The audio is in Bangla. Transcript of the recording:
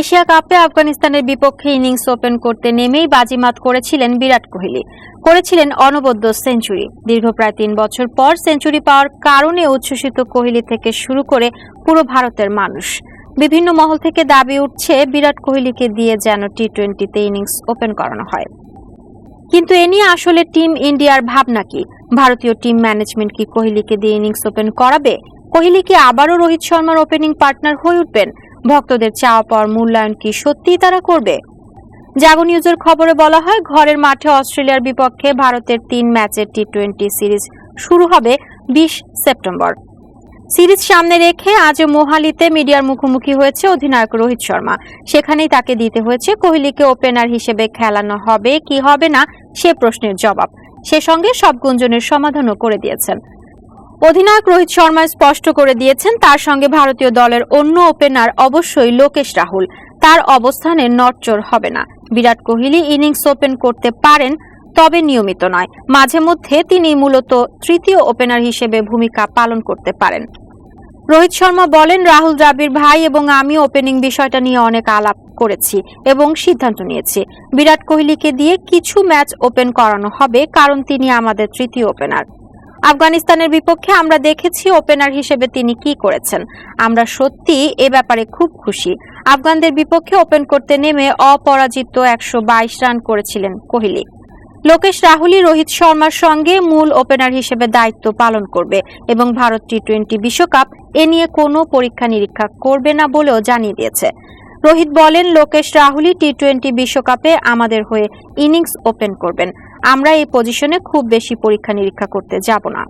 এশিয়া কাপে আফগানিস্তানের বিপক্ষে ইনিংস ওপেন করতে নেমেই বাজিমাত করেছিলেন বিরাট কোহলি। করেছিলেন অনবদ্য সেঞ্চুরি। দীর্ঘ প্রায় তিন বছর পর সেঞ্চুরি পাওয়ার কারণে উচ্ছ্বসিত কোহলি থেকে শুরু করে পুরো ভারতের মানুষ। বিভিন্ন মহল থেকে দাবি উঠছে বিরাট কোহলিকে দিয়ে যেন টি টোয়েন্টিতে ইনিংস ওপেন করানো হয়। কিন্তু এ নিয়ে আসলে টিম ইন্ডিয়ার ভাবনা কি? ভারতীয় টিম ম্যানেজমেন্ট কি কোহলিকে দিয়ে ইনিংস ওপেন করাবে? কোহলি কি আবারও রোহিত শর্মার ওপেনিং পার্টনার হয়ে উঠবেন? ভক্তদের চাওয়া পাওয়ার মূল্যায়ন কি সত্যিই তারা করবে? জাগো নিউজের খবরে বলা হয়, ঘরের মাঠে অস্ট্রেলিয়ার বিপক্ষে ভারতের তিন ম্যাচের টি টোয়েন্টি সিরিজ শুরু হবে বিশ সেপ্টেম্বর। সিরিজ সামনে রেখে আজ মোহালিতে মিডিয়ার মুখোমুখি হয়েছে অধিনায়ক রোহিত শর্মা। সেখানেই তাকে দিতে হয়েছে কোহলিকে ওপেনার হিসেবে খেলানো হবে কি হবে না সে প্রশ্নের জবাব। সে সঙ্গে সব গুঞ্জনের সমাধানও করে দিয়েছেন। অধিনায়ক রোহিত শর্মা স্পষ্ট করে দিয়েছেন, তার সঙ্গে ভারতীয় দলের অন্য ওপেনার অবশ্যই লোকেশ রাহুল। তার অবস্থানে নটচর হবে না। বিরাট কোহলি ইনিংস ওপেন করতে পারেন, তবে নিয়মিত নয়। মাঝে মধ্যে তিনি মূলত তৃতীয় ওপেনার হিসেবে ভূমিকা পালন করতে পারেন। রোহিত শর্মা বলেন, রাহুল দ্রাবিড় ভাই এবং আমি ওপেনিং বিষয়টা নিয়ে অনেক আলাপ করেছি এবং সিদ্ধান্ত নিয়েছি। বিরাট কোহলিকে দিয়ে কিছু ম্যাচ ওপেন করানো হবে, কারণ তিনি আমাদের তৃতীয় ওপেনার। আফগানিস্তানের বিপক্ষে আমরা দেখেছি ওপেনার হিসেবে তিনি কি করেছেন। আমরা সত্যি এ ব্যাপারে খুব খুশি। আফগানদের বিপক্ষে ওপেন করতে নেমে অপরাজিত একশো বাইশ রান করেছিলেন কোহলি। লোকেশ রাহুলই রোহিত শর্মার সঙ্গে মূল ওপেনার হিসেবে দায়িত্ব পালন করবে এবং ভারত টি টোয়েন্টি বিশ্বকাপ এ নিয়ে কোনো পরীক্ষা নিরীক্ষা করবে না বলেও জানিয়ে দিয়েছে। রোহিত বলেন, লোকেশ রাহুলই টি টোয়েন্টি বিশ্বকাপে আমাদের হয়ে ইনিংস ওপেন করবেন। আমরা এই পজিশনে খুব বেশি পরীক্ষা নিরীক্ষা করতে যাব না।